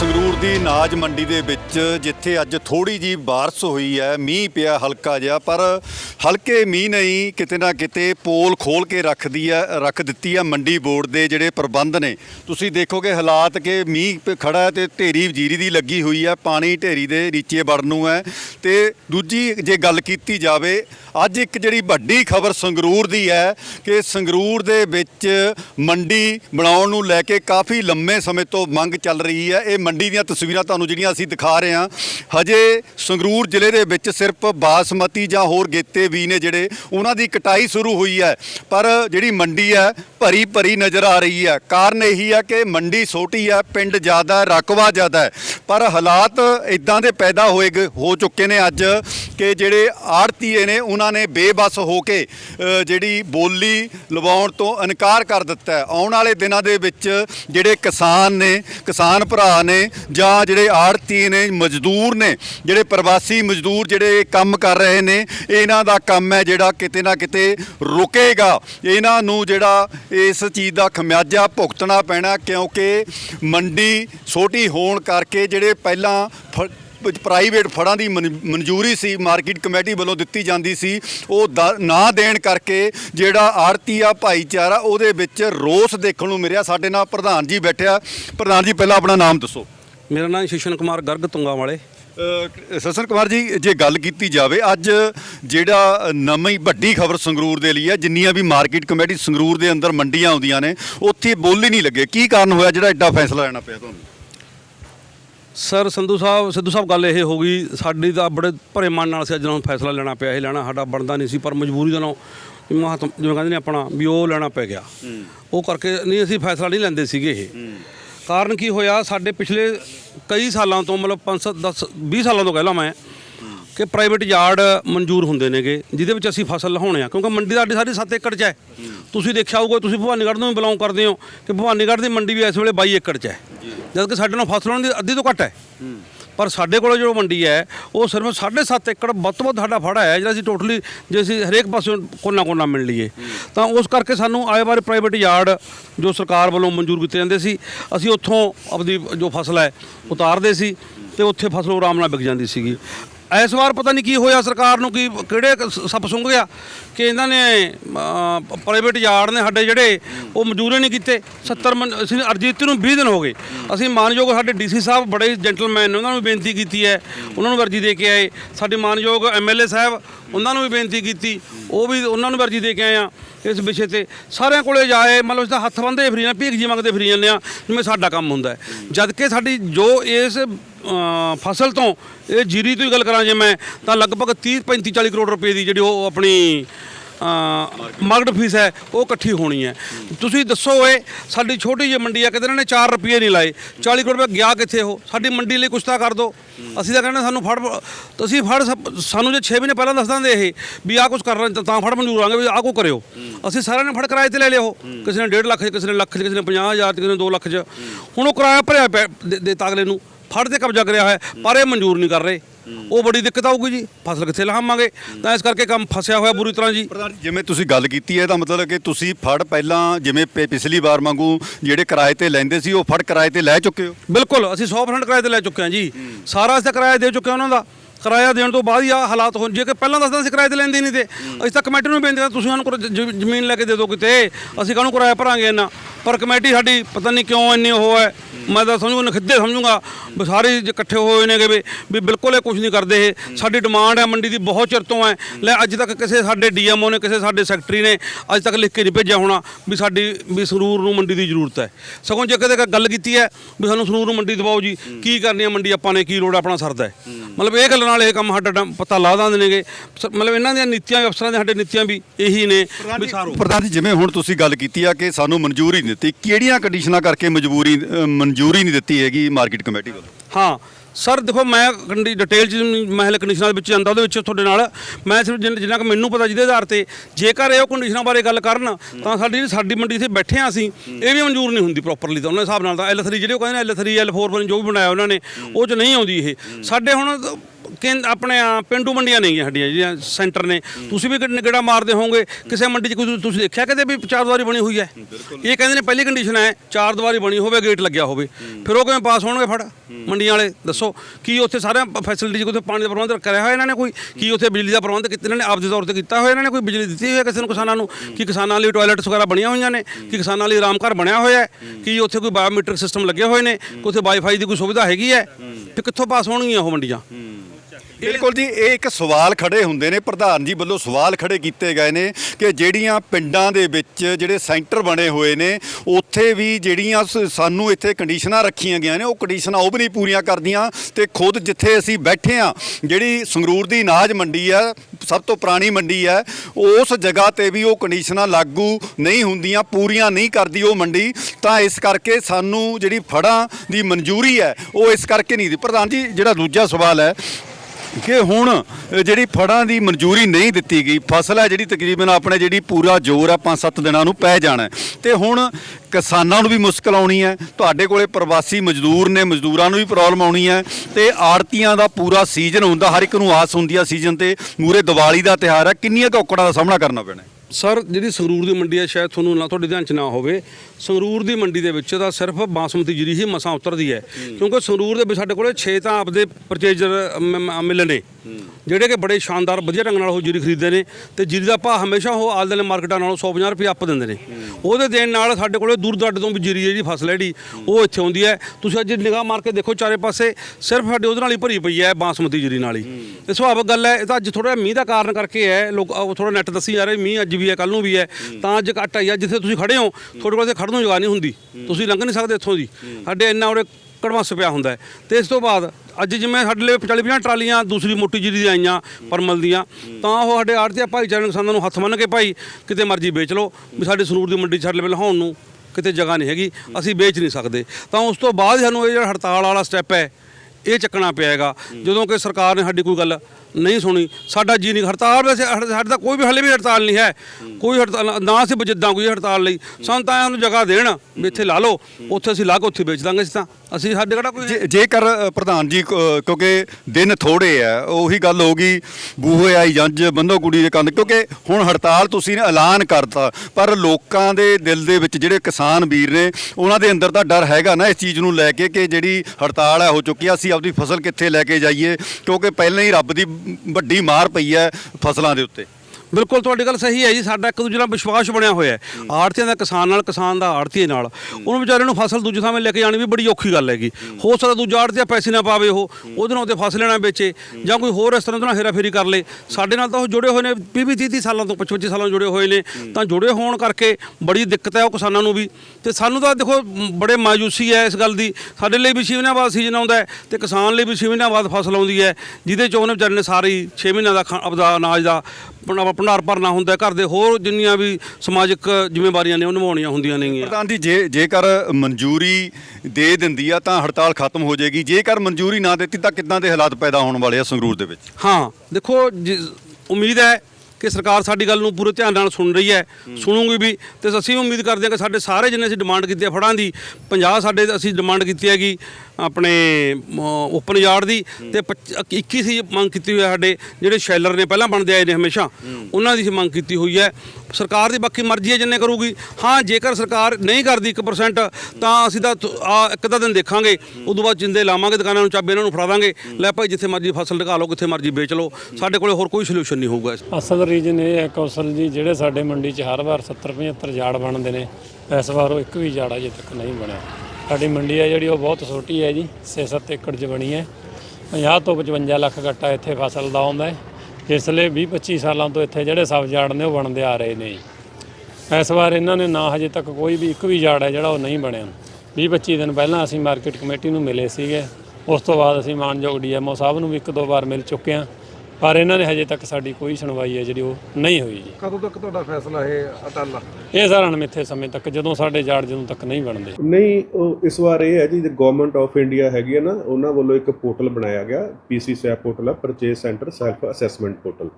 ਸੰਗਰੂਰ ਦੀ ਨਾਜ ਮੰਡੀ ਦੇ ਵਿੱਚ ਜਿੱਥੇ ਅੱਜ ਥੋੜੀ ਜੀ ਬਾਰਿਸ਼ ਹੋਈ ਹੈ, ਮੀਂਹ ਪਿਆ ਹਲਕਾ ਜਿਹਾ, ਪਰ ਹਲਕੇ ਮੀਂਹ ਨਹੀਂ, ਕਿਤੇ ਨਾ ਕਿਤੇ ਪੋਲ ਖੋਲ ਕੇ ਰੱਖਦੀ ਹੈ, ਰੱਖ ਦਿੱਤੀ ਹੈ ਮੰਡੀ ਬੋਰਡ ਦੇ ਜਿਹੜੇ ਪ੍ਰਬੰਧ ਨੇ। ਤੁਸੀਂ ਦੇਖੋਗੇ ਹਾਲਾਤ ਕਿ ਮੀਂਹ ਪ- ਖੜਾ ਤੇ ਢੇਰੀ ਜੀਰੀ ਦੀ ਲੱਗੀ ਹੋਈ ਹੈ, ਪਾਣੀ ਢੇਰੀ ਦੇ ਨੀਚੇ ਵੜਨ ਨੂੰ ਹੈ। ਤੇ ਦੂਜੀ ਜੇ ਗੱਲ ਕੀਤੀ ਜਾਵੇ, ਅੱਜ ਇੱਕ ਜਿਹੜੀ ਵੱਡੀ ਖਬਰ ਸੰਗਰੂਰ ਦੀ ਹੈ ਕਿ ਸੰਗਰੂਰ ਦੇ ਵਿੱਚ ਮੰਡੀ ਬਣਾਉਣ ਨੂੰ ਲੈ ਕੇ ਕਾਫੀ ਲੰਮੇ ਸਮੇਂ ਤੋਂ ਮੰਗ ਚੱਲ ਰਹੀ ਹੈ। ਇਹ ਮੰਡੀ ਦੀਆਂ ਤਸਵੀਰਾਂ ਤੁਹਾਨੂੰ ਜਿਹੜੀਆਂ ਅਸੀਂ ਦਿਖਾ ਰਹੇ ਹਾਂ, ਹਜੇ ਸੰਗਰੂਰ ਜ਼ਿਲ੍ਹੇ ਦੇ ਵਿੱਚ ਸਿਰਫ ਬਾਸਮਤੀ ਜਾਂ ਹੋਰ ਗੇਤੇ ਵੀ ਨੇ ਜਿਹੜੇ, ਉਹਨਾਂ ਦੀ ਕਟਾਈ ਸ਼ੁਰੂ ਹੋਈ ਹੈ, ਪਰ ਜਿਹੜੀ ਮੰਡੀ ਹੈ, ਭਰੀ ਭਰੀ ਨਜ਼ਰ ਆ ਰਹੀ ਹੈ। ਕਾਰਨ ਇਹੀ ਹੈ ਕਿ ਮੰਡੀ ਛੋਟੀ ਹੈ, ਪਿੰਡ ਜ਼ਿਆਦਾ ਰਕਵਾ ਜ਼ਿਆਦਾ ਹੈ, ਪਰ ਹਾਲਾਤ ਇਦਾਂ ਦੇ ਪੈਦਾ ਹੋਏ ਗ- ਹੋ ਚੁੱਕੇ ਨੇ ਅੱਜ। ਕਿ ਜਿਹੜੇ ਆੜਤੀਏ ਨੇ, ਉਹਨਾਂ ਨੇ ਬੇਬਸ ਹੋ ਕੇ ਜਿਹੜੀ ਬੋਲੀ ਲਵਾਉਣ ਤੋਂ ਇਨਕਾਰ ਕਰ ਦਿੱਤਾ ਹੈ। ਆਉਣ ਵਾਲੇ ਦਿਨਾਂ ਦੇ ਵਿੱਚ ਜਿਹੜੇ ਕਿਸਾਨ ਨੇ, ਕਿਸਾਨ ਭਰਾ ਨੇ, ਜਾਂ ਜਿਹੜੇ ਆੜਤੀ ਨੇ, ਮਜ਼ਦੂਰ ਨੇ, ਜਿਹੜੇ ਪ੍ਰਵਾਸੀ ਮਜ਼ਦੂਰ ਜਿਹੜੇ ਕੰਮ ਕਰ ਰਹੇ ਨੇ, ਇਹਨਾਂ ਦਾ ਕੰਮ ਹੈ ਜਿਹੜਾ ਕਿਤੇ ਨਾ ਕਿਤੇ ਰੁਕੇਗਾ। ਇਹਨਾਂ ਨੂੰ ਜਿਹੜਾ ਇਸ ਚੀਜ਼ ਦਾ ਖਮਿਆਜਾ ਭੁਗਤਣਾ ਪੈਣਾ, ਕਿਉਂਕਿ ਮੰਡੀ ਛੋਟੀ ਹੋਣ ਕਰਕੇ ਜਿਹੜੇ ਪਹਿਲਾਂ ਫ- ਪ੍ਰਾਈਵੇਟ ਫੜਾਂ ਦੀ ਮਨ- ਮਨਜ਼ੂਰੀ ਸੀ ਮਾਰਕੀਟ ਕਮੇਟੀ ਵੱਲੋਂ ਦਿੱਤੀ ਜਾਂਦੀ ਸੀ। ਉਹ ਨਾ ਦੇਣ ਕਰਕੇ ਜਿਹੜਾ ਆੜਤੀ ਆ ਭਾਈਚਾਰਾ ਉਹਦੇ ਵਿੱਚ ਰੋਸ ਦੇਖਣ ਨੂੰ ਮਿਲਿਆ। ਸਾਡੇ ਨਾਲ ਪ੍ਰਧਾਨ ਜੀ ਬੈਠਿਆ ਪ੍ਰਧਾਨ ਜੀ ਪਹਿਲਾਂ ਆਪਣਾ ਨਾਮ ਦੱਸੋ। ਮੇਰਾ ਨਾਮ ਸ਼ਿਸ਼ਨ ਕੁਮਾਰ ਗਰਗ ਤੁੰਗਾ ਵਾਲੇ। ਸਸਨ ਕੁਮਾਰ ਜੀ ਜੇ ਗੱਲ ਕੀਤੀ ਜਾਵੇ ਅੱਜ ਜਿਹੜਾ ਨਵੀਂ ਵੱਡੀ ਖਬਰ ਸੰਗਰੂਰ ਦੇ ਲਈ ਹੈ ਜਿੰਨੀਆਂ ਵੀ ਮਾਰਕੀਟ ਕਮੇਟੀ ਸੰਗਰੂਰ ਦੇ ਅੰਦਰ ਮੰਡੀਆਂ ਆਉਂਦੀਆਂ ਨੇ ਉੱਥੇ ਬੋਲ ਨਹੀਂ ਲੱਗੇ। ਕੀ ਕਾਰਨ ਹੋਇਆ ਜਿਹੜਾ ਐਡਾ ਫੈਸਲਾ ਲੈਣਾ ਪਿਆ ਤੁਹਾਨੂੰ? ਸਰ ਸੰਧੂ ਸਾਹਿਬ ਸਿੱਧੂ ਸਾਹਿਬ ਗੱਲ ਇਹ ਹੋ ਗਈ ਸਾਡੀ ਤਾਂ ਬੜੇ ਭਰੇ ਮਨ ਨਾਲ ਸੀ ਅੱਜ ਨੂੰ ਫੈਸਲਾ ਲੈਣਾ ਪਿਆ ਇਹ ਲੈਣਾ ਸਾਡਾ ਬਣਦਾ ਨਹੀਂ ਸੀ ਪਰ ਮਜਬੂਰੀ ਦੇ ਨਾਲ ਮਹਾਤਮ ਜਿਵੇਂ ਕਹਿੰਦੇ ਨੇ ਆਪਣਾ ਵੀ ਉਹ ਲੈਣਾ ਪੈ ਗਿਆ। ਉਹ ਕਰਕੇ ਨਹੀਂ ਅਸੀਂ ਫੈਸਲਾ ਨਹੀਂ ਲੈਂਦੇ ਸੀਗੇ ਇਹ। ਕਾਰਨ ਕੀ ਹੋਇਆ ਸਾਡੇ ਪਿਛਲੇ ਕਈ ਸਾਲਾਂ ਤੋਂ ਮਤਲਬ 5 10 20 ਸਾਲਾਂ ਤੋਂ ਕਹਿ ਲਾਂ ਮੈਂ ਕਿ ਪ੍ਰਾਈਵੇਟ ਯਾਰਡ ਮਨਜ਼ੂਰ ਹੁੰਦੇ ਨੇਗੇ ਜਿਹਦੇ ਵਿੱਚ ਅਸੀਂ ਫਸਲ ਲਹਾਉਣੇ ਆ ਕਿਉਂਕਿ ਮੰਡੀ ਸਾਡੀ ਸਾਡੀ 7 ਏਕੜ 'ਚ ਹੈ। ਤੁਸੀਂ ਦੇਖਿਆ ਹੋਊਗਾ ਤੁਸੀਂ ਭਵਾਨੀਗੜ੍ਹ ਨੂੰ ਵੀ ਬਿਲੋਂਗ ਕਰਦੇ ਹੋ ਕਿ ਭਵਾਨੀਗੜ੍ਹ ਦੀ ਮੰਡੀ ਵੀ ਇਸ ਵੇਲੇ 22 ਏਕੜ 'ਚ ਹੈ। ਜਦ ਕਿ ਸਾਡੇ ਨਾਲ ਫਸਲ ਹੋਣ ਦੀ ਅੱਧੀ ਤੋਂ ਘੱਟ ਹੈ। ਪਰ ਸਾਡੇ ਕੋਲ ਜੋ ਮੰਡੀ ਹੈ, ਉਹ ਸਿਰਫ 7.5 ਏਕੜ ਵੱਧ ਤੋਂ ਵੱਧ ਸਾਡਾ ਫੜਾ ਹੈ, ਜਿਹੜਾ ਅਸੀਂ ਟੋਟਲੀ ਜੇ ਅਸੀਂ ਹਰੇਕ ਪਾਸੇ ਕੋਨਾ ਕੋਨਾ ਮਿਲ ਲਈਏ। ਤਾਂ ਉਸ ਕਰਕੇ ਸਾਨੂੰ ਆਏ ਵਾਰ ਪ੍ਰਾਈਵੇਟ ਯਾਰਡ ਜੋ ਸਰਕਾਰ ਵੱਲੋਂ ਮਨਜ਼ੂਰ ਕੀਤੇ ਜਾਂਦੇ ਸੀ, ਅਸੀਂ ਉੱਥੋਂ ਆਪਦੀ ਜੋ ਫਸਲ ਹੈ ਉਤਾਰਦੇ ਸੀ ਤੇ ਉੱਥੇ ਫਸਲ ਆਰਾਮ ਨਾਲ ਵਿਕ ਜਾਂਦੀ ਸੀਗੀ। ਇਸ ਵਾਰ ਪਤਾ ਨਹੀਂ ਕੀ ਹੋਇਆ ਸਰਕਾਰ ਨੂੰ ਕੀ ਕਿਹੜੇ ਕ- ਸੱਪ ਸੁੰਘ ਗਿਆ ਕਿ ਇਹਨਾਂ ਨੇ ਪ੍ਰਾਈਵੇਟ ਯਾਰਡ ਨੇ ਸਾਡੇ ਜਿਹੜੇ ਉਹ ਮਨਜ਼ੂਰ ਹੀ ਨਹੀਂ ਕੀਤੇ। 70 ਮਨ- ਅਸੀਂ ਅਰਜੀ ਦਿੱਤੀ ਨੂੰ 20 ਦਿਨ ਹੋ ਗਏ। ਅਸੀਂ ਮਾਨਯੋਗ ਸਾਡੇ ਡੀਸੀ ਸਾਹਿਬ ਬੜੇ ਜੈਂਟਲਮੈਨ ਨੇ ਉਹਨਾਂ ਨੂੰ ਵੀ ਬੇਨਤੀ ਕੀਤੀ ਹੈ। ਉਹਨਾਂ ਨੂੰ ਅਰਜੀ ਦੇ ਕੇ ਆਏ। ਸਾਡੇ ਮਾਨਯੋਗ ਐਮਐਲਏ ਸਾਹਿਬ ਉਹਨਾਂ ਨੂੰ ਵੀ ਬੇਨਤੀ ਕੀਤੀ। ਉਹ ਵੀ ਉਹਨਾਂ ਨੂੰ ਵੀ ਅਰਜੀ ਦੇ ਕੇ ਆਏ ਆ ਇਸ ਵਿਸ਼ੇ ਤੇ। ਸਾਰਿਆਂ ਕੋਲੇ ਜਾਏ ਮਤਲਬ ਇਸ ਦਾ ਹੱਥ ਬੰਦੇ ਫਰੀ ਨਾ ਭੀਖ ਜੀ ਮੰਗਦੇ ਫਰੀ ਜਾਂਦੇ ਆ ਜਿਵੇਂ ਸਾਡਾ ਕੰਮ ਹੁੰਦਾ ਹੈ। ਜਦ ਕਿ ਸਾਡੀ ਜੋ ਇਸ ਅ, ਫਸਲ ਤੋਂ ਇਹ ਜੀਰੀ ਤੋਂ ਹੀ ਗੱਲ ਕਰਾਂ ਜੇ ਮੈਂ, ਤਾਂ ਲਗਭਗ 30 35 40 ਕਰੋੜ ਰੁਪਏ ਦੀ ਜਿਹੜੀ ਉਹ ਆਪਣੀ ਮਾਰਕੀਟ ਫੀਸ ਹੈ, ਉਹ ਇਕੱਠੀ ਹੋਣੀ ਹੈ। ਤੁਸੀਂ ਦੱਸੋ ਓਏ ਸਾਡੀ ਛੋਟੀ ਜਿਹੀ ਮੰਡੀ ਆ, ਕਿਤੇ ਇਹਨਾਂ ਨੇ 4 ਰੁਪਏ ਨਹੀਂ ਲਾਏ। 40 ਕਰੋੜ ਰੁਪਏ ਗਿਆ ਕਿੱਥੇ ਉਹ? ਸਾਡੀ ਮੰਡੀ ਲਈ ਕੁਛ ਤਾਂ ਕਰ ਦਿਓ। ਅਸੀਂ ਤਾਂ ਕਹਿੰਦੇ ਸਾਨੂੰ ਫੜ ਤੁਸੀਂ ਫੜ ਸਾਨੂੰ ਜੇ 6 ਮਹੀਨੇ ਪਹਿਲਾਂ ਦੱਸ ਦਿੰਦੇ ਇਹ, ਵੀ ਆਹ ਕੁਛ ਕਰ ਰਹੇ ਤਾਂ ਫੜ ਮਨਜ਼ੂਰ ਆਂਗੇ ਵੀ ਆਹ ਕੋ ਕਰਿਓ। ਅਸੀਂ ਸਾਰਿਆਂ ਨੇ ਫੜ ਕਿਰਾਏ ਤੇ ਲੈ ਲਿਓ ਕਿਸੇ ਨੇ 1.5 ਲੱਖ 'ਚ, ਕਿਸੇ ਨੇ ਲੱਖ 'ਚ, ਕਿਸੇ ਨੇ 50000 'ਚ, ਕਿਸੇ ਨੇ 2 ਲੱਖ 'ਚ। ਹੁਣ ਉਹ ਕਿਰਾਇਆ ਭਰਿਆ ਪਿਆ, ਦੇ- ਦੇਤਾ ਅਗਲੇ ਨੂੰ। ਫੜ ਤੇ ਕਬਜ਼ਾ ਕਰਿਆ ਹੋਇਆ ਪਰ ਇਹ ਮਨਜ਼ੂਰ ਨਹੀਂ ਕਰ ਰਹੇ। ਉਹ ਬੜੀ ਦਿੱਕਤ ਆਊਗੀ ਜੀ ਫਸਲ ਕਿੱਥੇ ਲਾਵਾਂਗੇ ਤਾਂ ਇਸ ਕਰਕੇ ਕੰਮ ਫਸਿਆ ਹੋਇਆ ਬੁਰੀ ਤਰ੍ਹਾਂ ਜੀ। ਪ੍ਰਧਾਨ ਜੀ, ਜਿਵੇਂ ਤੁਸੀਂ ਗੱਲ ਕੀਤੀ ਹੈ ਤਾਂ ਮਤਲਬ ਕਿ ਤੁਸੀਂ ਫੜ ਪਹਿਲਾਂ ਜਿਵੇਂ ਪਿ- ਪਿਛਲੀ ਵਾਰ ਵਾਂਗੂ ਜਿਹੜੇ ਕਿਰਾਏ ਤੇ ਲੈਂਦੇ ਸੀ ਉਹ ਫੜ ਕਿਰਾਏ ਤੇ ਲੈ ਚੁੱਕੇ ਹੋ? ਬਿਲਕੁਲ ਅਸੀਂ 100% ਕਿਰਾਏ ਤੇ ਲੈ ਚੁੱਕੇ ਹਾਂ ਜੀ। ਸਾਰਾ ਅਸੀਂ ਤਾਂ ਕਿਰਾਇਆ ਦੇ ਚੁੱਕੇ ਹਾਂ ਉਹਨਾਂ ਦਾ। ਕਿਰਾਇਆ ਦੇਣ ਤੋਂ ਬਾਅਦ ਹੀ ਆ ਹਾਲਾਤ ਹੋ ਜੇ ਕਿ ਪਹਿਲਾਂ ਦੱਸਦਾ ਅਸੀਂ ਕਿਰਾਏ ਤੇ ਲੈਂਦੇ ਹੀ ਨਹੀਂ ਤੇ ਅਸੀਂ ਤਾਂ ਕਮੇਟੀ ਨੂੰ ਬੇਨਤੀ ਕਰਦੇ ਤੁਸੀਂ ਸਾਨੂੰ ਕਿਰਾ- ਜ- ਜ਼ਮੀਨ ਲੈ ਕੇ ਦੇ ਦਿਓ ਕਿਤੇ। ਅਸੀਂ ਕਾਹਨੂੰ ਕਿਰਾਇਆ ਭਰਾਂਗੇ ਇੰਨਾ? ਪਰ ਕਮੇਟੀ ਸਾਡੀ ਪਤਾ ਨਹੀਂ ਕਿਉਂ ਇੰਨੀ ਉਹ ਹੈ। ਮੈਂ ਤਾਂ ਸਮਝੂ ਨਖਿੱਦੇ ਸਮਝੂਗਾ ਵੀ ਸਾਰੇ ਜੇ ਇਕੱਠੇ ਹੋਏ ਨੇਗੇ ਵੀ ਵੀ ਬਿਲਕੁਲ ਇਹ ਕੁਝ ਨਹੀਂ ਕਰਦੇ ਇਹ। ਸਾਡੀ ਡਿਮਾਂਡ ਹੈ ਮੰਡੀ ਦੀ ਬਹੁਤ ਚਿਰ ਤੋਂ ਹੈ। ਲੈ ਅੱਜ ਤੱਕ ਕਿਸੇ ਸਾਡੇ ਡੀਐਮਓ ਨੇ ਕਿਸੇ ਸਾਡੇ ਸੈਕਟਰੀ ਨੇ ਅੱਜ ਤੱਕ ਲਿਖ ਕੇ ਨਹੀਂ ਭੇਜਿਆ ਹੋਣਾ ਵੀ ਸਾਡੀ ਵੀ ਸਰੂਰ ਨੂੰ ਮੰਡੀ ਦੀ ਜ਼ਰੂਰਤ ਹੈ। ਸਗੋਂ ਜੇ ਕਦੇ ਗੱਲ ਕੀਤੀ ਹੈ ਵੀ ਸਾਨੂੰ ਸਰੂਰ ਨੂੰ ਮੰਡੀ ਦਿਵਾਓ ਜੀ ਕੀ ਕਰਨੀ ਹੈ ਮੰਡੀ ਆਪਾਂ ਨੇ ਕੀ ਲੋੜ ਹੈ, ਆਪਣਾ ਸਰਦਾ ਹੈ। ਮਤਲਬ ਇਹ ਗੱਲ ਨਾਲ ਇਹ ਕੰਮ ਸਾਡਾ ਡ- ਪਤਾ ਲਾ ਦਿੰਦੇ ਨੇਗੇ। ਸ- ਮਤਲਬ ਇਹਨਾਂ ਦੀਆਂ ਨੀਤੀਆਂ ਵੀ ਅਫਸਰਾਂ ਦੇ ਸਾਡੇ ਨੀਤੀਆਂ ਵੀ ਇਹੀ ਨੇ ਵੀ ਸਾਰੋ। ਪ੍ਰਧਾਨ ਜੀ ਜਿਵੇਂ ਹੁਣ ਤੁਸੀਂ ਗੱਲ ਕੀਤੀ ਆ ਕਿ ਸਾਨੂੰ ਮਨਜ਼ੂਰੀ ਨਹੀਂ ਦਿੱਤੀ ਕਿਹੜੀਆਂ ਕੰਡੀਸ਼ਨਾਂ ਕਰਕੇ ਮਜਬੂਰੀ ਅ, ਮਨਜ਼ੂਰੀ ਮਨਜ਼ੂਰੀ ਨਹੀਂ ਦਿੱਤੀ ਹੈਗੀ ਮਾਰਕੀਟ ਕਮੇਟੀ ਵੱਲੋਂ। ਹਾਂ, ਸਰ ਦੇਖੋ, ਮੈਂ ਕੰਡੀ, ਡਿਟੇਲ ਚ ਮੈਂ ਹਲੇ ਕੰਡੀਸ਼ਨਾਂ ਦੇ ਵਿੱਚ ਜਾਂਦਾ, ਉਹਦੇ ਵਿੱਚ ਤੁਹਾਡੇ ਨਾਲ। ਮੈਂ ਸਿਰਫ ਜਿੰਨ- ਜਿੰਨਾ ਕਿ ਮੈਨੂੰ ਪਤਾ ਜਿਹਦੇ ਆਧਾਰ ਤੇ, ਜੇਕਰ ਇਹ ਉਹ ਕੰਡੀਸ਼ਨਾਂ ਬਾਰੇ ਗੱਲ ਕਰਨ, ਤਾਂ ਸਾਡੀ ਜਿਹੜੀ ਸਾਡੀ ਮੰਡੀ ਇੱਥੇ ਬੈਠੇ ਆ ਅਸੀਂ, ਇਹ ਵੀ ਮਨਜ਼ੂਰ ਨਹੀਂ ਹੁੰਦੀ ਪ੍ਰੋਪਰਲੀ ਤਾਂ, ਉਹਨਾਂ ਦੇ ਹਿਸਾਬ ਨਾਲ ਤਾਂ। L3 ਜਿਹੜੇ ਉਹ ਕਹਿੰਦੇ ਨੇ L3 L4 ਬਣ ਜੋ ਵੀ ਬਣਾਇਆ ਉਹਨਾਂ ਨੇ, ਉਹ ਚ ਨਹੀਂ ਆਉਂਦੀ ਇਹ। ਸਾਡੇ ਹੁਣ ਕੇਂਦ ਆਪਣੇ ਆ, ਪਿੰਡੂ ਮੰਡੀਆਂ ਨਹੀਂ ਗੀਆਂ ਸਾਡੀਆਂ ਜਿਹੜੀਆਂ ਸੈਂਟਰ ਨੇ। ਤੁਸੀਂ ਵੀ ਗੇੜਾ ਮਾਰਦੇ ਹੋਵੋਗੇ ਕਿਸੇ ਮੰਡੀ 'ਚ ਕੋਈ ਤੁਸੀਂ ਦੇਖਿਆ ਕਿਤੇ ਵੀ ਚਾਰ ਦੀਵਾਰੀ ਬਣੀ ਹੋਈ ਹੈ? ਇਹ ਕਹਿੰਦੇ ਨੇ ਪਹਿਲੀ ਕੰਡੀਸ਼ਨ ਹੈ ਚਾਰ ਦੀਵਾਰੀ ਬਣੀ ਹੋਵੇ ਗੇਟ ਲੱਗਿਆ ਹੋਵੇ। ਫਿਰ ਉਹ ਕਿਵੇਂ ਪਾਸ ਹੋਣਗੇ ਫੜ? ਮੰਡੀਆਂ ਵਾਲੇ ਦੱਸੋ ਕੀ ਉੱਥੇ ਸਾਰੇ ਫੈਸਿਲਿਟੀ ਕੋਈ ਪਾਣੀ ਦਾ ਪ੍ਰਬੰਧ ਕਰਿਆ ਹੋਇਆ ਇਹਨਾਂ ਨੇ ਕੋਈ? ਕੀ ਉੱਥੇ ਬਿਜਲੀ ਦਾ ਪ੍ਰਬੰਧ ਕੀਤਾ ਇਹਨਾਂ ਨੇ? ਆਪਦੇ ਤੌਰ ਤੇ ਕੀਤਾ ਹੋਇਆ ਇਹਨਾਂ ਨੇ ਕੋਈ ਬਿਜਲੀ ਦਿੱਤੀ ਹੋਈ ਹੈ ਕਿਸੇ ਨੂੰ ਕਿਸਾਨਾਂ ਨੂੰ? ਕੀ ਕਿਸਾਨਾਂ ਲਈ ਟਾਇਲਟਸ ਵਗੈਰਾ ਬਣੀਆਂ ਹੋਈਆਂ ਨੇ? ਕੀ ਕਿਸਾਨਾਂ ਲਈ ਆਰਾਮ ਘਰ ਬਣਿਆ ਹੋਇਆ ਹੈ? ਕੀ ਉੱਥੇ ਕੋਈ ਬਾਇਓਮੈਟ੍ਰਿਕ ਸਿਸਟਮ ਲੱਗੇ ਹੋਏ ਨੇ? ਕਿ ਉੱਥੇ ਵਾਈਫਾਈ ਦੀ ਕੋਈ ਸੁਵਿਧਾ ਹੈਗੀ ਹੈ? ਤੇ ਕਿੱਥੋਂ ਪਾਸ ਹੋਣਗੀਆਂ ਉਹ ਮੰਡੀਆਂ? ਬਿਲਕੁਲ ਜੀ, ਇਹ ਇੱਕ ਸਵਾਲ ਖੜੇ ਹੁੰਦੇ ਨੇ, ਪ੍ਰਧਾਨ ਜੀ ਵੱਲੋਂ ਸਵਾਲ ਖੜੇ ਕੀਤੇ ਗਏ ਨੇ ਕਿ ਜਿਹੜੀਆਂ ਪਿੰਡਾਂ ਦੇ ਵਿੱਚ ਜਿਹੜੇ ਸੈਂਟਰ ਬਣੇ ਹੋਏ ਨੇ, ਉੱਥੇ ਵੀ ਜਿਹੜੀਆਂ ਸ- ਸਾਨੂੰ ਇੱਥੇ ਕੰਡੀਸ਼ਨਾਂ ਰੱਖੀਆਂ ਗਈਆਂ ਨੇ, ਉਹ ਕੰਡੀਸ਼ਨਾਂ ਉਹ ਵੀ ਨਹੀਂ ਪੂਰੀਆਂ ਕਰਦੀਆਂ ਤੇ ਖੁਦ ਜਿੱਥੇ ਅਸੀਂ ਬੈਠੇ ਆ ਜਿਹੜੀ ਸੰਗਰੂਰ ਦੀ ਅਨਾਜ ਮੰਡੀ ਹੈ, ਸਭ ਤੋਂ ਪੁਰਾਣੀ ਮੰਡੀ ਹੈ, ਉਸ ਜਗ੍ਹਾ ਤੇ ਵੀ ਉਹ ਕੰਡੀਸ਼ਨਾਂ ਲਾਗੂ ਨਹੀਂ ਹੁੰਦੀਆਂ, ਪੂਰੀਆਂ ਨਹੀਂ ਕਰਦੀ ਉਹ ਮੰਡੀ, ਤਾਂ ਇਸ ਕਰਕੇ ਸਾਨੂੰ ਜਿਹੜੀ ਫੜਾਂ ਦੀ ਮਨਜ਼ੂਰੀ ਹੈ, ਉਹ ਇਸ ਕਰਕੇ ਨਹੀਂ ਦੀ। ਪ੍ਰਧਾਨ ਜੀ, ਜਿਹੜਾ ਦੂਜਾ ਸਵਾਲ ਹੈ ਕਿ ਹੁਣ ਜਿਹੜੀ ਫੜਾਂ ਦੀ ਮਨਜ਼ੂਰੀ ਨਹੀਂ ਦਿੱਤੀ ਗਈ, ਫਸਲ ਹੈ ਜਿਹੜੀ ਤਕਰੀਬਨ ਆਪਣੇ ਜਿਹੜੀ ਪੂਰਾ ਜ਼ੋਰ ਹੈ 5-7 ਦਿਨਾਂ ਨੂੰ ਪੈ ਜਾਣਾ ਹੈ। ਤੇ ਹੁਣ ਕਿਸਾਨਾਂ ਨੂੰ ਵੀ ਮੁਸ਼ਕਲ ਆਉਣੀ ਹੈ, ਤੁਹਾਡੇ ਕੋਲੇ ਪ੍ਰਵਾਸੀ ਮਜ਼ਦੂਰ ਨੇ, ਮਜ਼ਦੂਰਾਂ ਨੂੰ ਵੀ ਪ੍ਰੋਬਲਮ ਆਉਣੀ ਹੈ, ਤੇ ਆੜਤੀਆਂ ਦਾ ਪੂਰਾ ਸੀਜ਼ਨ ਹੁੰਦਾ, ਹਰ ਇੱਕ ਨੂੰ ਆਸ ਹੁੰਦੀ ਆ ਸੀਜ਼ਨ ਤੇ ਮੂਰੇ ਦੀਵਾਲੀ ਦਾ ਤਿਉਹਾਰ ਹੈ ਕਿੰਨੀਆਂ ਕੁ ਔਕੜਾਂ ਦਾ ਸਾਹਮਣਾ ਕਰਨਾ ਪੈਣਾ ਸਰ ਜਿਹੜੀ ਸੰਗਰੂਰ ਦੀ ਮੰਡੀ ਹੈ ਸ਼ਾਇਦ ਤੁਹਾਨੂੰ ਨਾ ਤੁਹਾਡੇ ਧਿਆਨ ਚ ਨਾ ਹੋਵੇ। ਸੰਗਰੂਰ ਦੀ ਮੰਡੀ ਦੇ ਵਿੱਚ ਤਾਂ ਸਿਰਫ ਬਾਸਮਤੀ ਜੀਰੀ ਹੀ ਮਸਾਂ ਉਤਰਦੀ ਹੈ। ਕਿਉਂਕਿ ਸੰਗਰੂਰ ਦੇ ਵਿੱਚ ਸਾਡੇ ਕੋਲੇ 6 ਤਾਂ ਆਪਦੇ ਪਰਚੇਜਰ ਮਿਲ ਨੇ ਜਿਹੜੇ ਕਿ ਬੜੇ ਸ਼ਾਨਦਾਰ, ਵਧੀਆ ਢੰਗ ਨਾਲ ਉਹ ਜੀਰੀ ਖਰੀਦਦੇ ਨੇ ਤੇ ਜੀਰੀ ਦਾ ਭਾਅ ਹਮੇਸ਼ਾ ਉਹ ਆਲਦੇ ਨੇ ਮਾਰਕੀਟਾਂ ਨਾਲੋਂ 150 ਰੁਪਏ ਅੱਪ ਦਿੰਦੇ ਨੇ। ਉਹਦੇ ਦੇਣ ਨਾਲ ਸਾਡੇ ਕੋਲੇ ਦੂਰ ਦਰਾਡੇ ਤੋਂ ਵੀ ਜੀਰੀ ਜਿਹੜੀ ਫਸਲ ਹੈ ਜਿਹੜੀ, ਉਹ ਇੱਥੇ ਆਉਂਦੀ ਹੈ। ਤੁਸੀਂ ਅੱਜ ਨਿਗਾਹ ਮਾਰ ਕੇ ਦੇਖੋ ਚਾਰੇ ਪਾਸੇ, ਸਿਰਫ ਸਾਡੇ ਉਹਦੇ ਨਾਲ ਹੀ ਭਰੀ ਪਈ ਹੈ ਬਾਸਮਤੀ ਜੀਰੀ ਨਾਲ ਹੀ। ਤੇ ਸੁਭਾਵਿਕ ਗੱਲ ਹੈ, ਇਹ ਤਾਂ ਅੱਜ ਥੋੜਾ ਮੀਂਹ ਦਾ ਕਾਰਨ ਕਰਕੇ ਹੈ, ਲੋਕ ਥੋੜਾ ਨੈਟ ਦੱਸੀ ਜਾ ਰਹੇ, ਮੀਂਹ ਅੱਜ ਵੀ ਹੈ ਕੱਲ ਨੂੰ ਵੀ ਹੈ। ਤਾਂ ਅੱਜ ਘੱਟ ਆਈ ਹੈ, ਜਿੱਥੇ ਤੁਸੀਂ ਖੜੇ ਹੋ, ਤੁਹਾਡੇ ਕੋਲ ਤੇ ਖੜਨ ਨੂੰ ਜਗ੍ਹਾ ਨਹੀਂ ਹੁੰਦੀ। ਤੁਸੀਂ ਲੰਘ ਨਹੀਂ ਸਕਦੇ ਇੱਥੋਂ ਦੀ। ਸਾਡੇ ਇੰਨਾ ਉਰੇ ਕੜਮਸ ਪਿਆ ਹੁੰਦਾ ਹੈ। ਤੇ ਇਸ ਤੋਂ ਬਾਅਦ ਅੱਜ ਜਿਵੇਂ ਸਾਡੇ ਲਈ 40 50 ਟਰਾਲੀਆਂ ਦੂਸਰੀ ਮੋਟੀ ਜੀਰੀ ਦੀਆਂ ਆਈਆਂ ਪਰਮਲ ਦੀਆਂ, ਤਾਂ ਉਹ ਸਾਡੇ ਆੜਤੀ ਭਾਈਚਾਰੇ ਕਿਸਾਨਾਂ ਨੂੰ ਹੱਥ ਮੰਨ ਕੇ ਭਾਈ ਕਿਤੇ ਮਰਜ਼ੀ ਵੇਚ ਲਓ ਵੀ ਸਾਡੇ ਸੰਗਰੂਰ ਦੀ ਮੰਡੀ ਛੱਡ ਸਾਡੇ ਲਈ ਲਹਾਉਣ ਨੂੰ ਕਿਤੇ ਜਗ੍ਹਾ ਨਹੀਂ ਹੈਗੀ, ਅਸੀਂ ਵੇਚ ਨਹੀਂ ਸਕਦੇ। ਤਾਂ ਉਸ ਤੋਂ ਬਾਅਦ ਸਾਨੂੰ ਇਹ ਜਿਹੜਾ ਹੜਤਾਲ ਵਾਲਾ ਸਟੈਪ ਹੈ, ਇਹ ਚੱਕਣਾ ਪਿਆ ਹੈਗਾ। ਜਦੋਂ ਕਿ ਸਰਕਾਰ ਨੇ ਸਾਡੀ ਕੋਈ ਗੱਲ ਨਹੀਂ ਸੁਣੀ। ਸਾਡਾ ਜੀ ਨਹੀਂ ਹੜਤਾਲ ਵੈਸੇ ਹੜ- ਸਾਡੇ ਤਾਂ ਕੋਈ ਵੀ ਹਲੇ ਵੀ ਹੜਤਾਲ ਨਹੀਂ ਹੈ। ਕੋਈ ਹੜਤਾਲ ਨਾ ਅਸੀਂ ਜਿੱਦਾਂ ਕੋਈ ਹੜਤਾਲ ਲਈ। ਸਾਨੂੰ ਤਾਂ ਇਹਨੂੰ ਜਗ੍ਹਾ ਦੇਣ ਵੀ ਇੱਥੇ ਲਾ ਲਓ। ਉੱਥੇ ਅਸੀਂ ਲਾ ਕੇ ਉੱਥੇ ਵੇਚ ਦਾਂਗੇ ਅਸੀਂ ਤਾਂ। ਅਸੀਂ ਸਾਡੇ ਕਿਹੜਾ ਕੋਈ ਜੇ- ਜੇਕਰ ਅ, ਪ੍ਰਧਾਨ ਜੀ ਕ- ਕਿਉਂਕਿ ਦਿਨ ਥੋੜੇ ਆ ਉਹੀ ਗੱਲ ਹੋ ਗਈ ਬੂਹੇ ਆਈ ਜੰਜ ਬੰਦੋ ਕੁੜੀ ਦੇ ਕੰਨ। ਕਿਉਂਕਿ ਹੁਣ ਹੜਤਾਲ ਤੁਸੀਂ ਨੇ ਐਲਾਨ ਕਰਤਾ ਪਰ ਲੋਕਾਂ ਦੇ ਦਿਲ ਦੇ ਵਿੱਚ ਜਿਹੜੇ ਕਿਸਾਨ ਵੀਰ ਨੇ ਉਹਨਾਂ ਦੇ ਅੰਦਰ ਤਾਂ ਡਰ ਹੈਗਾ ਨਾ ਇਸ ਚੀਜ਼ ਨੂੰ ਲੈ ਕੇ ਕਿ ਜਿਹੜੀ ਹੜਤਾਲ ਹੈ ਹੋ ਚੁੱਕੀ ਆ ਅਸੀਂ ਆਪਦੀ ਫਸਲ ਕਿੱਥੇ ਲੈ ਕੇ ਜਾਈਏ। ਕਿਉਂਕਿ ਪਹਿਲਾਂ ਹੀ ਰੱਬ ਦੀ ਵੱਡੀ ਮਾਰ ਪਈ ਹੈ ਫਸਲਾਂ ਦੇ ਉੱਤੇ। ਬਿਲਕੁਲ ਤੁਹਾਡੀ ਗੱਲ ਸਹੀ ਹੈ ਜੀ ਸਾਡਾ ਇੱਕ ਦੂਜੇ ਨਾਲ ਵਿਸ਼ਵਾਸ ਬਣਿਆ ਹੋਇਆ ਹੈ। ਆੜਤੀਆਂ ਦਾ ਕਿਸਾਨ ਨਾਲ ਕਿਸਾਨ ਦਾ ਆੜਤੀਏ ਨਾਲ। ਉਹਨੂੰ ਵਿਚਾਰੇ ਨੂੰ ਫਸਲ ਦੂਜੇ ਥਾਵੇਂ ਲੈ ਕੇ ਜਾਣੀ ਵੀ ਬੜੀ ਔਖੀ ਗੱਲ ਹੈਗੀ। ਹੋ। ਸਕਦਾ ਦੂਜਾ ਆੜਤੀਆ ਪੈਸੇ ਨਾ ਪਾਵੇ ਉਹ ਉਹਦੇ ਨਾਲ ਉਹਦੇ ਫਸਲ ਲੈਣਾ ਵੇਚੇ ਜਾਂ ਕੋਈ ਹੋਰ ਇਸ ਤਰ੍ਹਾਂ ਦੇ ਹੇਰਾਫੇਰੀ ਕਰ ਲੇ। ਸਾਡੇ ਨਾਲ ਤਾਂ ਉਹ ਜੁੜੇ ਹੋਏ ਨੇ 20 20 30 ਸਾਲਾਂ ਤੋਂ 25 25 ਸਾਲਾਂ ਤੋਂ ਜੁੜੇ ਹੋਏ ਨੇ। ਤਾਂ ਜੁੜੇ ਹੋਣ ਕਰਕੇ ਬੜੀ ਦਿੱਕਤ ਹੈ ਉਹ ਕਿਸਾਨਾਂ ਨੂੰ ਵੀ। ਤੇ ਸਾਨੂੰ ਤਾਂ ਦੇਖੋ ਬੜੇ ਮਾਯੂਸੀ ਹੈ ਇਸ ਗੱਲ ਦੀ। ਸਾਡੇ ਲਈ ਵੀ ਛੇ ਮਹੀਨਿਆਂ ਬਾਅਦ ਸੀਜ਼ਨ ਆਉਂਦਾ ਹੈ ਤੇ ਕਿਸਾਨ ਲਈ ਵੀ ਛੇ ਮਹੀਨਿਆਂ ਬਾਅਦ ਫਸਲ ਆਉਂਦੀ ਹੈ ਜਿਹਦੇ ਚ ਉਹਨੇ ਵਿਚਾਰੇ ਨੇ ਸਾਰੀ 6 ਮਹੀਨਿਆਂ ਦਾ ਆਪਦਾ ਅਨਾਜ ਦਾ ਭੰਡਾ- ਭੰਡਾਰ ਭਰਨਾ ਹੁੰਦਾ ਘਰ ਦੇ ਹੋਰ ਜਿੰਨੀਆਂ ਵੀ ਸਮਾਜਿਕ ਜ਼ਿੰਮੇਵਾਰੀਆਂ ਨੇ ਉਹ ਨਿਭਾਉਣੀਆਂ ਹੁੰਦੀਆਂ ਨੇਗੀਆਂ। ਪ੍ਰਧਾਨ ਜੀ ਜੇ ਜੇਕਰ ਮਨਜ਼ੂਰੀ ਦੇ ਦਿੰਦੀ ਆ ਤਾਂ ਹੜਤਾਲ ਖਤਮ ਹੋ ਜਾਏਗੀ। ਜੇਕਰ ਮਨਜ਼ੂਰੀ ਨਾ ਦਿੱਤੀ ਤਾਂ ਕਿੱਦਾਂ ਦੇ ਹਾਲਾਤ ਪੈਦਾ ਹੋਣ ਵਾਲੇ ਆ ਸੰਗਰੂਰ ਦੇ ਵਿੱਚ? ਹਾਂ ਦੇਖੋ ਉਮੀਦ ਹੈ ਕਿ ਸਰਕਾਰ ਸਾਡੀ ਗੱਲ ਨੂੰ ਪੂਰੇ ਧਿਆਨ ਨਾਲ ਸੁਣ ਰਹੀ ਹੈ ਸੁਣੂਗੀ ਵੀ ਤੇ ਅਸੀਂ ਉਮੀਦ ਕਰਦੇ ਹਾਂ ਕਿ ਸਾਡੇ ਸਾਰੇ ਜਿੰਨੇ ਅਸੀਂ ਡਿਮਾਂਡ ਕੀਤੀ ਹੈ ਫੜਾਂ ਦੀ 50 ਸਾਡੇ ਅਸੀਂ ਡਿਮਾਂਡ ਕੀਤੀ ਹੈਗੀ ਆਪਣੇ ਓਪਨ ਯਾਰਡ ਦੀ ਤੇ 25 21 ਸੀ ਮੰਗ ਕੀਤੀ ਹੋਈ ਹੈ ਸਾਡੇ, ਜਿਹੜੇ ਸ਼ੈਲਰ ਨੇ ਪਹਿਲਾਂ ਬਣਦੇ ਆਏ ਨੇ ਹਮੇਸ਼ਾ, ਉਹਨਾਂ ਦੀ ਅਸੀਂ ਮੰਗ ਕੀਤੀ ਹੋਈ ਹੈ। ਸਰਕਾਰ ਦੀ ਬਾਕੀ ਮਰਜ਼ੀ ਹੈ ਜਿੰਨੇ ਕਰੂਗੀ। ਹਾਂ, ਜੇਕਰ ਸਰਕਾਰ ਨਹੀਂ ਕਰਦੀ 1% ਤਾਂ ਅਸੀਂ ਤਾਂ ਤੁ- ਇੱਕ ਦਾ ਦਿਨ ਦੇਖਾਂਗੇ। ਉਦੋਂ ਬਾਅਦ ਜਿੰਦੇ ਲਾਵਾਂਗੇ ਦੁਕਾਨਾਂ ਨੂੰ, ਚਾਬੇ ਇਹਨਾਂ ਨੂੰ ਫੜਾ ਦਾਂਗੇ ਲੈ ਭਾਈ, ਜਿੱਥੇ ਮਰਜ਼ੀ ਫਸਲ ਲਗਾ ਲਓ, ਕਿੱਥੇ ਮਰਜ਼ੀ ਵੇਚ ਲਓ। ਸਾਡੇ ਕੋਲੇ ਹੋਰ ਕੋਈ ਸੋਲੂਸ਼ਨ ਨਹੀਂ ਹੋਊਗਾ। ਅਸਲ ਰੀਜਨ ਇਹ ਹੈ ਕੌਸਲ ਜੀ, ਜਿਹੜੇ ਸਾਡੇ ਮੰਡੀ 'ਚ ਹਰ ਵਾਰ 70 75 ਝਾੜ ਬਣਦੇ ਨੇ, ਇਸ ਵਾਰ ਉਹ ਇੱਕ ਵੀ ਝਾੜ ਅਜੇ ਤੱਕ ਨਹੀਂ ਬਣਿਆ। ਸਾਡੀ ਮੰਡੀ ਹੈ ਜਿਹੜੀ, ਉਹ ਬਹੁਤ ਛੋਟੀ ਹੈ ਜੀ 6-7 ਏਕੜ 'ਚ ਬਣੀ ਹੈ। 50 ਤੋਂ 55 ਲੱਖ ਗੱਟਾ ਇੱਥੇ ਫਸਲ ਦਾ ਆਉਂਦਾ ਹੈ। ਇਸ ਲਈ 20-25 ਸਾਲਾਂ ਤੋਂ ਇੱਥੇ ਜਿਹੜੇ ਸਬ ਝਾੜ ਨੇ, ਉਹ ਬਣਦੇ ਆ ਰਹੇ ਨੇ ਜੀ। ਇਸ ਵਾਰ ਇਹਨਾਂ ਨੇ ਨਾ ਹਜੇ ਤੱਕ ਕੋਈ ਵੀ ਇੱਕ ਵੀ ਝਾੜ ਹੈ ਜਿਹੜਾ ਉਹ ਨਹੀਂ ਬਣਿਆ। 20-25 ਦਿਨ ਪਹਿਲਾਂ ਅਸੀਂ ਮਾਰਕੀਟ ਕਮੇਟੀ ਨੂੰ ਮਿਲੇ ਸੀਗੇ। ਉਸ ਤੋਂ ਬਾਅਦ ਅਸੀਂ ਮਾਨਯੋਗ ਡੀਐਮਓ ਸਾਹਿਬ ਨੂੰ ਵੀ ਇੱਕ ਦੋ ਵਾਰ ਮਿਲ ਚੁੱਕੇ ਹਾਂ। ਪਰ ਇਹਨਾਂ ਨੇ ਹਜੇ ਤੱਕ ਸਾਡੀ ਕੋਈ ਸੁਣਵਾਈ ਹੈ ਜਿਹੜੀ ਉਹ ਨਹੀਂ ਹੋਈ ਜੀ। ਕਦੋਂ ਤੱਕ ਤੁਹਾਡਾ ਫੈਸਲਾ ਇਹ ਅਟਲ ਆ? ਇਹ ਸਾਰਾ ਅਣਮਿੱਥੇ ਸਮੇਂ ਤੱਕ ਜਦੋਂ ਸਾਡੇ ਜਾੜ ਜਦੋਂ ਤੱਕ ਨਹੀਂ ਬਣਦੇ। ਨਹੀਂ ਉਹ ਇਸ ਵਾਰ ਇਹ ਹੈ ਜੀ ਗਵਰਨਮੈਂਟ ਆਫ ਇੰਡੀਆ ਹੈਗੀ ਹੈ ਨਾ ਉਹਨਾਂ ਵੱਲੋਂ ਇੱਕ ਪੋਰਟਲ ਬਣਾਇਆ ਗਿਆ ਪੀਸੀ ਸੈਪ ਪੋਰਟਲ ਹੈ purchase centre self assessment portal.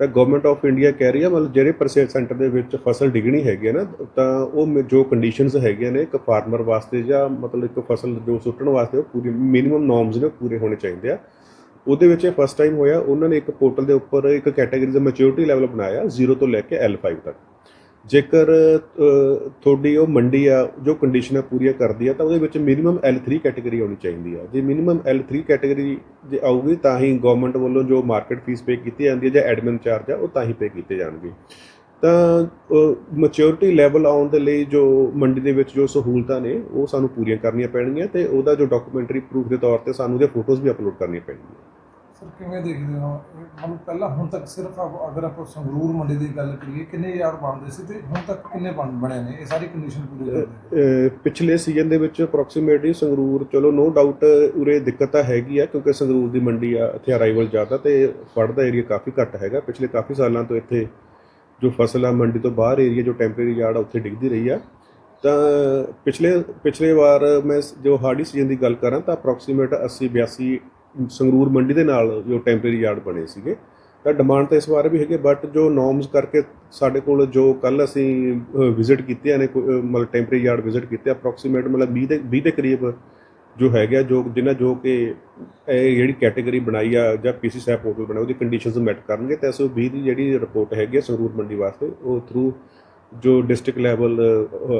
ਤਾਂ ਗਵਰਨਮੈਂਟ ਆਫ ਇੰਡੀਆ ਕਹਿ ਰਹੀ ਹੈ ਮਤਲਬ ਜਿਹੜੇ ਪਰਚੇਸ ਸੈਂਟਰ ਦੇ ਵਿੱਚ ਫਸਲ ਡਿੱਗਣੀ ਹੈਗੀ ਹੈ ਨਾ ਤਾਂ ਉਹ ਮ- ਜੋ ਕੰਡੀਸ਼ਨਸ ਹੈਗੀਆਂ ਨੇ ਇੱਕ ਫਾਰਮਰ ਵਾਸਤੇ ਜਾਂ ਮਤਲਬ ਇੱਕ ਫਸਲ ਜੋ ਸੁੱਟਣ ਵਾਸਤੇ ਉਹ ਪੂਰੀ ਮਿਨੀਮਮ ਨਾਰਮਸ ਨੇ ਉਹ ਪੂਰੇ ਹੋਣੇ ਚਾਹੀਦੇ ਆ। ਉਹਦੇ ਵਿੱਚ ਇਹ ਫਸਟ ਟਾਈਮ ਹੋਇਆ, ਉਹਨਾਂ ਨੇ ਇੱਕ ਪੋਰਟਲ ਦੇ ਉੱਪਰ ਇੱਕ ਕੈਟਾਗਰੀ ਦਾ ਮੈਚੁਰਿਟੀ ਲੈਵਲ ਬਣਾਇਆ 0 ਤੋਂ ਲੈ ਕੇ L5 ਤੱਕ। ਜੇਕਰ ਤੁਹਾਡੀ ਉਹ ਮੰਡੀ ਆ, ਜੋ ਕੰਡੀਸ਼ਨਾਂ ਪੂਰੀਆਂ ਕਰਦੀ ਆ, ਤਾਂ ਉਹਦੇ ਵਿੱਚ ਮਿਨੀਮਮ L3 ਕੈਟਾਗਰੀ ਆਉਣੀ ਚਾਹੀਦੀ ਆ। ਜੇ ਮਿਨੀਮਮ L3 ਕੈਟਾਗਰੀ ਜੇ ਆਊਗੀ, ਤਾਂ ਹੀ ਗਵਰਨਮੈਂਟ ਵੱਲੋਂ ਜੋ ਮਾਰਕੀਟ ਫੀਸ ਪੇ ਕੀਤੀ ਜਾਂਦੀ ਹੈ ਜਾਂ ਐਡਮਿਨ ਚਾਰਜ ਆ, ਉਹ ਤਾਂ ਹੀ ਪੇ ਕੀਤੇ ਜਾਣਗੇ। ਤਾਂ ਮੈਚੁਰਿਟੀ ਲੈਵਲ ਆਉਣ ਦੇ ਲਈ ਜੋ ਮੰਡੀ ਦੇ ਵਿੱਚ ਜੋ ਸਹੂਲਤਾਂ ਨੇ ਉਹ ਸਾਨੂੰ ਪੂਰੀਆਂ ਕਰਨੀਆਂ ਪੈਣਗੀਆਂ ਤੇ ਉਹਦਾ ਜੋ ਡਾਕੂਮੈਂਟਰੀ ਪ੍ਰੂਫ ਦੇ ਤੌਰ ਤੇ ਸਾਨੂੰ ਉਹਦੇ ਫੋਟੋਜ਼ ਵੀ ਅਪਲੋਡ ਕਰਨੀਆਂ ਪੈਣਗੀਆਂ। ਸਰ ਕਿਵੇਂ ਦੇਖਦੇ ਹੋ? ਮਤਲਬ ਪਹਿਲਾਂ ਹੁਣ ਤੱਕ ਸਿਰਫ ਅਗ- ਅਗਰ ਆਪਾਂ ਸੰਗਰੂਰ ਮੰਡੀ ਦੀ ਗੱਲ ਕਰੀਏ ਕਿੰਨੇ ਯਾਰਡ ਬਣਦੇ ਸੀ ਤੇ ਹੁਣ ਤੱਕ ਕਿੰਨੇ ਬਣ ਬਣੇ ਨੇ? ਇਹ ਸਾਰੀ ਕੰਡੀਸ਼ਨ ਪੂਰੀ ਪਿਛਲੇ ਸੀਜ਼ਨ ਦੇ ਵਿੱਚ ਅਪਰੋਕਸੀਮੇਟਲੀ ਸੰਗਰੂਰ ਚਲੋ ਨੋ ਡਾਊਟ ਉਰੇ ਦਿੱਕਤ ਤਾਂ ਹੈਗੀ ਆ ਕਿਉਂਕਿ ਸੰਗਰੂਰ ਦੀ ਮੰਡੀ ਆ ਇੱਥੇ ਅਰਾਈਵਲ ਜ਼ਿਆਦਾ ਤੇ ਫੜ ਦਾ ਏਰੀਆ ਕਾਫੀ ਘੱਟ ਹੈਗਾ। ਪਿਛਲੇ ਕਾਫੀ ਸਾਲਾਂ ਤੋਂ ਇੱਥੇ ਜੋ ਫਸਲ ਆ ਮੰਡੀ ਤੋਂ ਬਾਹਰ ਏਰੀਆ ਜੋ ਟੈਂਪਰੇਰੀ ਯਾਰਡ ਆ ਉੱਥੇ ਡਿੱਗਦੀ ਰਹੀ ਆ। ਤਾਂ ਪਿਛਲੇ ਪਿਛਲੇ ਵਾਰ ਮੈਂ ਜੋ ਹਾਰਡੀ ਸੀਜ਼ਨ ਦੀ ਗੱਲ ਕਰਾਂ ਤਾਂ ਅਪਰੋਕਸੀਮੇਟ 80 82 ਸੰਗਰੂਰ ਮੰਡੀ ਦੇ ਨਾਲ ਜੋ ਟੈਂਪਰੇਰੀ ਯਾਰਡ ਬਣੇ ਸੀਗੇ। ਤਾਂ ਡਿਮਾਂਡ ਤਾਂ ਇਸ ਵਾਰ ਵੀ ਹੈਗੇ ਬਟ ਜੋ ਨੋਰਮਸ ਕਰਕੇ ਸਾਡੇ ਕੋਲ ਜੋ ਕੱਲ ਅਸੀਂ ਵਿਜ਼ਿਟ ਕੀਤੇ ਨੇ ਕੋਈ, ਮਤਲਬ ਟੈਂਪਰੇਰੀ ਯਾਰਡ ਵਿਜ਼ਿਟ ਕੀਤੇ ਅਪਰੋਕਸੀਮੇਟ ਮਤਲਬ 20 ਦੇ 20 ਦੇ ਕਰੀਬ ਜੋ ਹੈਗਾ ਜੋ ਜਿਨ੍ਹਾਂ ਜੋ ਕਿ ਇਹ ਜਿਹੜੀ ਕੈਟਾਗਰੀ ਬਣਾਈ ਆ ਜਾਂ ਪੀਸੀ ਸਾਹਿਬ ਪੋਰਟਲ ਬਣਾਇਆ ਉਹਦੀ ਕੰਡੀਸ਼ਨਸ ਮੈਟ ਕਰਨਗੇ ਤਾਂ ਅਸੀਂ ਉਹ 20 ਦੀ ਜਿਹੜੀ ਰਿਪੋਰਟ ਹੈਗੀ ਆ ਸੰਗਰੂਰ ਮੰਡੀ ਵਾਸਤੇ, ਉਹ ਥਰੂ ਜੋ ਡਿਸਟ੍ਰਿਕਟ ਲੈਵਲ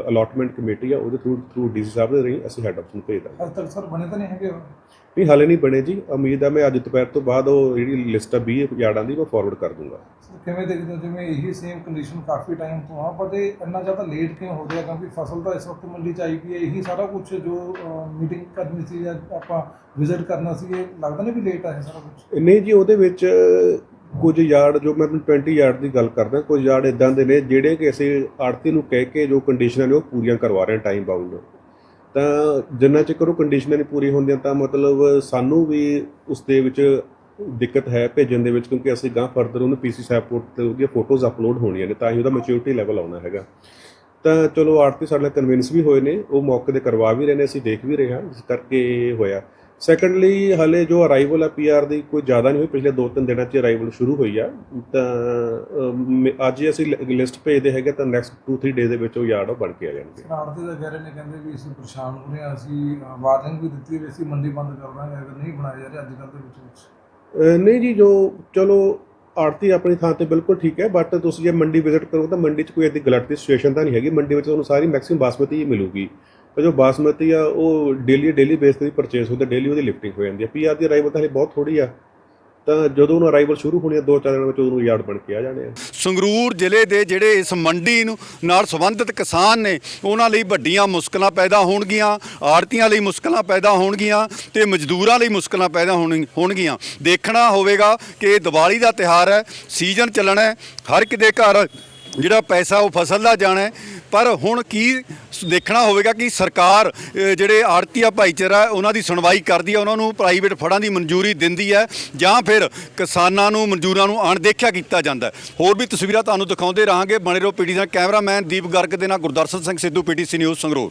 ਅਲਾਟਮੈਂਟ ਕਮੇਟੀ ਆ, ਉਹਦੇ ਥਰੂ ਥਰੂ ਡੀਸੀ ਸਾਹਿਬ ਦੇ ਰਹੀ ਅਸੀਂ ਹੈੱਡ ਆਫਿਸ ਨੂੰ ਭੇਜ ਦਾਂਗੇ। ਅੱਜ ਤੱਕ ਸਰ ਬਣੇ ਤਾਂ ਨਹੀਂ ਹੈਗੇ ਨਹੀਂ ਹਾਲੇ ਨਹੀਂ ਬਣੇ ਜੀ। ਉਮੀਦ ਆ ਮੈਂ ਅੱਜ ਦੁਪਹਿਰ ਤੋਂ ਬਾਅਦ ਉਹ ਜਿਹੜੀ ਲਿਸਟ ਆ 20 ਯਾਰਡਾਂ ਦੀ ਮੈਂ ਫਾਰਵਰਡ ਕਰ ਦੂੰਗਾ। ਕਿਵੇਂ ਦੇਖਦੇ ਹੋ? ਜਿਵੇਂ ਇਹੀ ਸੇਮ ਕੰਡੀਸ਼ਨ ਕਾਫੀ ਟਾਈਮ ਤੋਂ ਆ ਪਰ ਇਹ ਇੰਨਾ ਜ਼ਿਆਦਾ ਲੇਟ ਕਿਉਂ ਹੋ ਰਿਹਾ? ਕਿਉਂਕਿ ਫਸਲ ਤਾਂ ਇਸ ਵਕਤ ਮੰਡੀ ਚ ਆਈ ਪਈ ਹੈ। ਇਹੀ ਸਾਰਾ ਕੁਝ ਜੋ ਮੀਟਿੰਗ ਕਰਨੀ ਸੀ ਜਾਂ ਆਪਾਂ ਵਿਜ਼ਿਟ ਕਰਨਾ ਸੀ ਇਹ ਲੱਗਦਾ ਨਹੀਂ ਵੀ ਲੇਟ ਆ ਇਹ ਸਾਰਾ ਕੁਝ ਨਹੀਂ ਜੀ ਉਹਦੇ ਵਿੱਚ ਕੁਝ ਯਾਰਡ ਜੋ ਮੈਂ ਤੁਹਾਨੂੰ 20 ਯਾਰਡ ਦੀ ਗੱਲ ਕਰਦਾ ਕੁਝ ਯਾਰਡ ਇਦਾਂ ਦੇ ਨੇ ਜਿਹੜੇ ਕਿ ਅਸੀਂ ਆੜਤੀ ਨੂੰ ਕਹਿ ਕੇ ਜੋ ਕੰਡੀਸ਼ਨਾਂ ਨੇ ਉਹ ਪੂਰੀਆਂ ਕਰਵਾ ਰਹੇ ਹਾਂ ਟਾਈਮ ਬਾਉਂਡ ਤਾਂ ਜਿੰਨਾ ਚਿਰ ਉਹ ਕੰਡੀਸ਼ਨਾਂ ਨਹੀਂ ਪੂਰੀ ਹੁੰਦੀਆਂ ਤਾਂ ਮਤਲਬ ਸਾਨੂੰ ਵੀ ਉਸ ਦੇ ਵਿੱਚ ਦਿੱਕਤ ਹੈ ਭੇਜਣ ਦੇ ਵਿੱਚ, ਕਿਉਂਕਿ ਅਸੀਂ ਗਾਂ ਫਰਦਰ ਉਹਨੂੰ ਪੀਸੀ ਸੈਪੋਰਟ ਤੇ ਉਹਦੀਆਂ ਫੋਟੋਜ਼ ਅਪਲੋਡ ਹੋਣੀਆਂ ਨੇ, ਤਾਂ ਹੀ ਉਹਦਾ ਮੈਚੁਰਿਟੀ ਲੈਵਲ ਆਉਣਾ ਹੈਗਾ। ਤਾਂ ਚਲੋ ਆਰਤੀ ਸਾਡੇ ਨਾਲ ਕਨਵਿੰਸ ਵੀ ਹੋਏ ਨੇ, ਉਹ ਮੌਕੇ ਤੇ ਕਰਵਾ ਵੀ ਰਹੇ ਨੇ, ਅਸੀਂ ਦੇਖ ਵੀ ਰਹੇ ਹਾਂ, ਇਸ ਕਰਕੇ ਹੋਇਆ। ਸੈਕੰਡਲੀ ਹਲੇ ਜੋ ਅਰਾਈਵਲ ਆ ਪੀਆਰ ਦੀ ਕੋਈ ਜ਼ਿਆਦਾ ਨਹੀਂ ਹੋਈ। ਪਿਛਲੇ 2-3 ਦਿਨਾਂ 'ਚ ਅਰਾਈਵਲ ਸ਼ੁਰੂ ਹੋਈ ਆ। ਤਾਂ ਅੱਜ ਅਸੀਂ ਲਿਸਟ ਭੇਜਦੇ ਹੈਗੇ ਤਾਂ ਨੈਕਸਟ 2-3 ਡੇ ਦੇ ਵਿੱਚ ਉਹ ਯਾਰਡ ਉਹ ਬਣ ਕੇ ਆ ਜਾਣਗੇ। ਆੜਤੀ ਦਾ ਰਹੇ ਨੇ ਕਹਿੰਦੇ ਵੀ ਅਸੀਂ ਪਰੇਸ਼ਾਨ ਹੋ ਰਹੇ ਹਾਂ। ਅਸੀਂ ਵਾਰਨਿੰਗ ਵੀ ਦਿੱਤੀ ਵੀ ਅਸੀਂ ਮੰਡੀ ਬੰਦ ਕਰ ਦਾਂਗੇ ਅਗਰ ਨਹੀਂ ਬਣਾਏ ਜਾ ਰਹੇ ਅੱਜ ਕੱਲ੍ਹ ਦੇ ਵਿੱਚ ਨਹੀਂ ਜੀ ਜੋ ਚਲੋ ਆੜਤੀ ਆਪਣੀ ਥਾਂ ਤੇ ਬਿਲਕੁਲ ਠੀਕ ਹੈ ਬਟ ਤੁਸੀਂ ਜੇ ਮੰਡੀ ਵਿਜ਼ਿਟ ਕਰੋ ਤਾਂ ਮੰਡੀ 'ਚ ਕੋਈ ਇਦਾਂ ਗਲਤ ਦੀ ਸਿਚੁਏਸ਼ਨ ਤਾਂ ਨਹੀਂ ਹੈਗੀ। ਮੰਡੀ ਵਿੱਚ ਤੁਹਾਨੂੰ ਸਾਰੀ ਮੈਕਸਿਮਮ ਬਾਸਮਤੀ ਹੀ ਮਿਲੂਗੀ। ਤੇ ਜੋ ਬਾਸਮਤੀ ਆ, ਉਹ ਡੇਲੀ ਡੇਲੀ ਬੇਸ ਤੇ ਪਰਚੇਸ ਹੁੰਦਾ ਡੇਲੀ ਉਹਦੀ ਲਿਫਟਿੰਗ ਹੋ ਜਾਂਦੀ ਹੈ ਪੀਆਰ ਦੀ ਅਰਾਈਵਲ ਤਾਂ ਹਲੇ ਬਹੁਤ ਥੋੜੀ ਆ। ਤਾਂ ਜਦੋਂ ਉਹਨੂੰ ਅਰਾਈਵਲ ਸ਼ੁਰੂ ਹੋਣੀ ਆ, ਦੋ ਚਾਰ ਦਿਨਾਂ ਵਿੱਚ ਉਹਨੂੰ ਯਾਰਡ ਬਣ ਕੇ ਆ ਜਾਣੇ ਆ। ਸੰਗਰੂਰ ਜ਼ਿਲ੍ਹੇ ਦੇ ਜਿਹੜੇ ਇਸ ਮੰਡੀ ਨੂੰ ਨਾਲ ਸੰਬੰਧਿਤ ਕਿਸਾਨ ਨੇ, ਉਹਨਾਂ ਲਈ ਵੱਡੀਆਂ ਮੁਸ਼ਕਲਾਂ ਪੈਦਾ ਹੋਣਗੀਆਂ, ਆੜਤੀਆਂ ਲਈ ਮੁਸ਼ਕਲਾਂ ਪੈਦਾ ਹੋਣਗੀਆਂ ਤੇ ਮਜ਼ਦੂਰਾਂ ਲਈ ਮੁਸ਼ਕਲਾਂ ਪੈਦਾ ਹੋਣ- ਹੋਣਗੀਆਂ। ਦੇਖਣਾ ਹੋਵੇਗਾ ਕਿ ਇਹ ਦੀਵਾਲੀ ਦਾ ਤਿਹਾਰ ਹੈ ਸੀਜ਼ਨ ਚੱਲਣਾ ਹੈ, ਹਰ ਇੱਕ ਦੇ ਘਰ ਜਿਹੜਾ ਪੈਸਾ ਉਹ ਫਸਲ ਦਾ ਜਾਣਾ ਪਰ ਹੁਣ ਕੀ ਦੇਖਣਾ ਹੋਵੇਗਾ ਕਿ ਸਰਕਾਰ ਅ, ਜਿਹੜੇ ਆੜਤੀਆ ਭਾਈਚਾਰਾ ਉਹਨਾਂ ਦੀ ਸੁਣਵਾਈ ਕਰਦੀ ਹੈ ਉਹਨਾਂ ਨੂੰ ਪ੍ਰਾਈਵੇਟ ਫੜਾਂ ਦੀ ਮਨਜ਼ੂਰੀ ਦਿੰਦੀ ਹੈ ਜਾਂ ਫਿਰ ਕਿਸਾਨਾਂ ਨੂੰ ਮਜ਼ਦੂਰਾਂ ਨੂੰ ਅਣਦੇਖਿਆ ਕੀਤਾ ਜਾਂਦਾ ਹੋਰ ਵੀ ਤਸਵੀਰਾਂ ਤੁਹਾਨੂੰ ਦਿਖਾਉਂਦੇ ਰਹਾਂਗੇ। ਬਣੇ ਰਹੋ ਪੀਟੀ ਦਾ ਕੈਮਰਾਮੈਨ ਦੀਪ ਗਰਗ ਦੇ ਨਾਲ ਗੁਰਦਰਸ਼ਨ ਸਿੰਘ ਸਿੱਧੂ ਪੀਟੀਸੀ ਨਿਊਜ਼ ਸੰਗਰੂਰ।